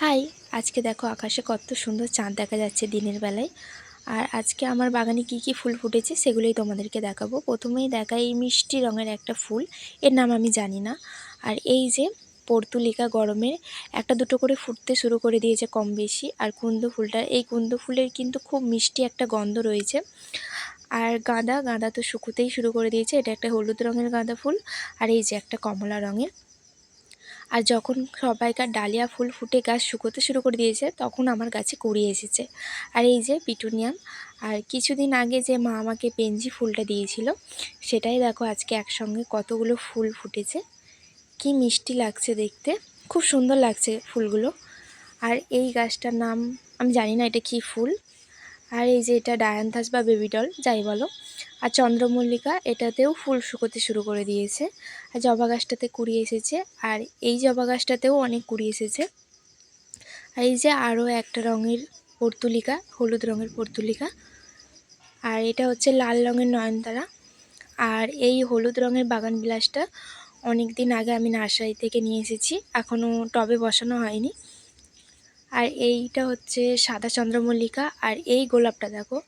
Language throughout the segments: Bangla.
হাই, আজকে দেখো আকাশে কত সুন্দর চাঁদ দেখা যাচ্ছে দিনের বেলায়। আর আজকে আমার বাগানে কি কি ফুল ফুটেছে সেগুলোই তোমাদেরকে দেখাবো। প্রথমেই দেখা এই মিষ্টি রঙের একটা ফুল, এর নাম আমি জানি না। আর এই যে পর্তুলিকা গরমের, একটা দুটো করে ফুটতে শুরু করে দিয়েছে কম বেশি। আর কুন্দ ফুলটা এই কুন্দ ফুলের কিন্তু খুব মিষ্টি একটা গন্ধ রয়েছে। আর গাঁদা গাঁদা তো শুকোতেই শুরু করে দিয়েছে। এটা একটা হলুদ রঙের গাঁদা ফুল। আর এই যে একটা কমলা রঙের। আর যখন সবাইকার ডালিয়া ফুল ফুটে গাছ শুকোতে শুরু করে দিয়েছে, তখন আমার গাছে কুড়ি এসেছে। আর এই যে পিটুনিয়াম, আর কিছুদিন আগে যে মা আমাকে পেঞ্জি ফুলটা দিয়েছিল, সেটাই দেখো আজকে একসঙ্গে কতগুলো ফুল ফুটেছে। কি মিষ্টি লাগছে দেখতে, খুব সুন্দর লাগছে ফুলগুলো। আর এই গাছটার নাম, আমি জানি না এটা কি ফুল আর এই যে এটা ডায়ান্থাস বা বেবিডল যাই বলো। আর চন্দ্রমল্লিকা এটাতেও ফুল শুকোতে শুরু করে দিয়েছে। আর জবা গাছটাতে কুড়ি এসেছে। আর এই জবা গাছটাতেও অনেক কুড়ি এসেছে। আর এই যে আরও একটা রঙের পর্তুলিকা, হলুদ রঙের পর্তুলিকা। আর এটা হচ্ছে লাল রঙের নয়নতারা। আর এই হলুদ রঙের বাগান বিলাসটা অনেক দিন আগে আমি নার্সারি থেকে নিয়ে এসেছি। এখনও টবে বসানো হয়নি। আর এইটা হচ্ছে সাদা চন্দ্রমল্লিকা, আর এই গোলাপটা দেখো,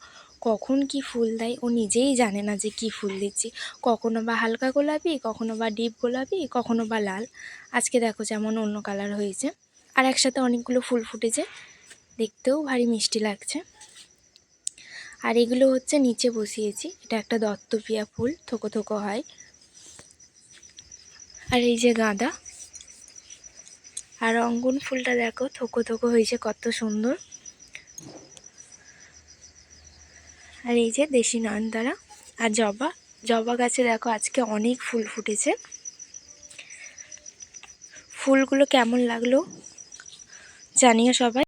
কখন কি ফুল দেয় ও নিজেই জানে না যে কি ফুল দিচ্ছি। কখনো বা হালকা গোলাপি, কখনো বা ডিপ গোলাপি, কখনো বা লাল। আজকে দেখো যেমন অন্য কালার হয়েছে। আর একসাথে অনেকগুলো ফুল ফুটেছে। দেখতেও ভারী মিষ্টি লাগছে। আর এগুলো হচ্ছে নিচে বসিয়েছি। এটা একটা দত্তপিয়া ফুল, থোকো থোকো হয়। আর এই যে গাঁদা আর অঙ্গন ফুলটা দেখো, থোকো থোকো হয়েছে কত সুন্দর। আর এই যে দেশি নয়নতারা আর জবা। জবা গাছে দেখো আজকে অনেক ফুল ফুটেছে। ফুলগুলো কেমন লাগল জানিও সবাই।